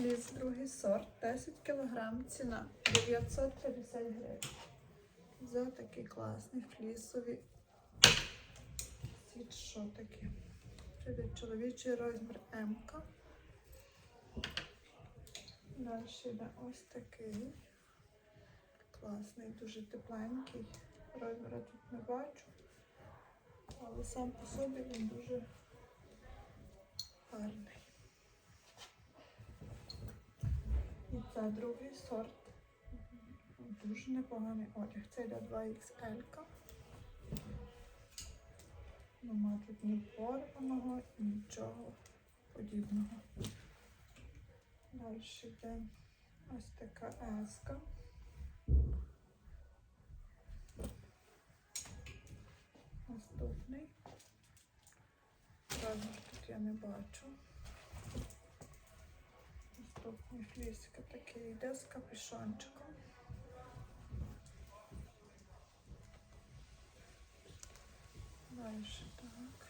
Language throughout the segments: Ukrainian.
Фліс, другий сорт, 10 кг, ціна 950 гривень. За такі класні флісові світшотики. Привіт, чоловічий розмір М. Далі йде ось такий. Класний, дуже тепленький. Розміра тут не бачу. Але сам по собі він дуже гарний. І це другий сорт. Дуже непоганий одяг. Це йде 2XL. Нема тут ні порваного, нічого подібного. Далі йде ось така еска. Наступний. Розмір тут я не бачу. Наступний флісика такий йде з капюшончиком. Далі так.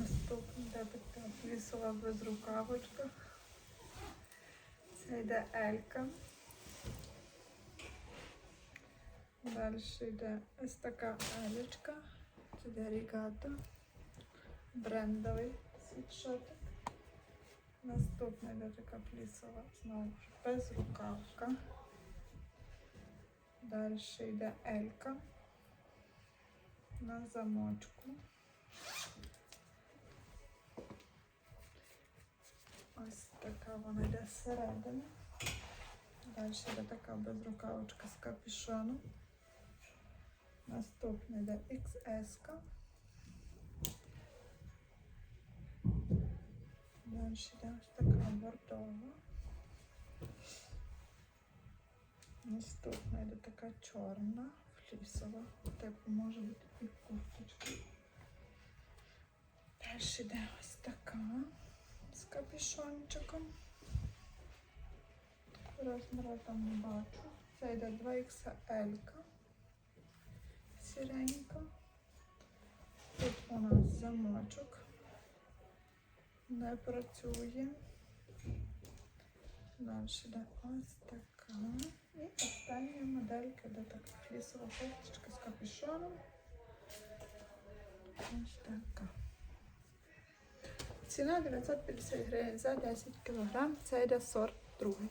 Наступний йде така флісова безрукавочка. Це йде Елька. Далі йде ось така елечка. Це йде рігата. Брендовий світшотик. Наступна така плісова, знову ж безрукавка. Далі йде Елька на замочку. Ось така вона йде зсередини. Далі йде така безрукавочка з капюшоном. Наступна йде XS. -ка. Йде ось така бордова. Наступна йде така чорна, флісова. Типу може бути і курточка. Далі йде ось така з капюшончиком. Розміру там не бачу. Це йде 2XL. Сіренька. Тут у нас замочок. Не працює. Далі йде ось така. І остання моделька, де така флісова кофточка з капюшоном. Ось така. Ціна 950 гривень за 10 кг. Це йде сорт другий.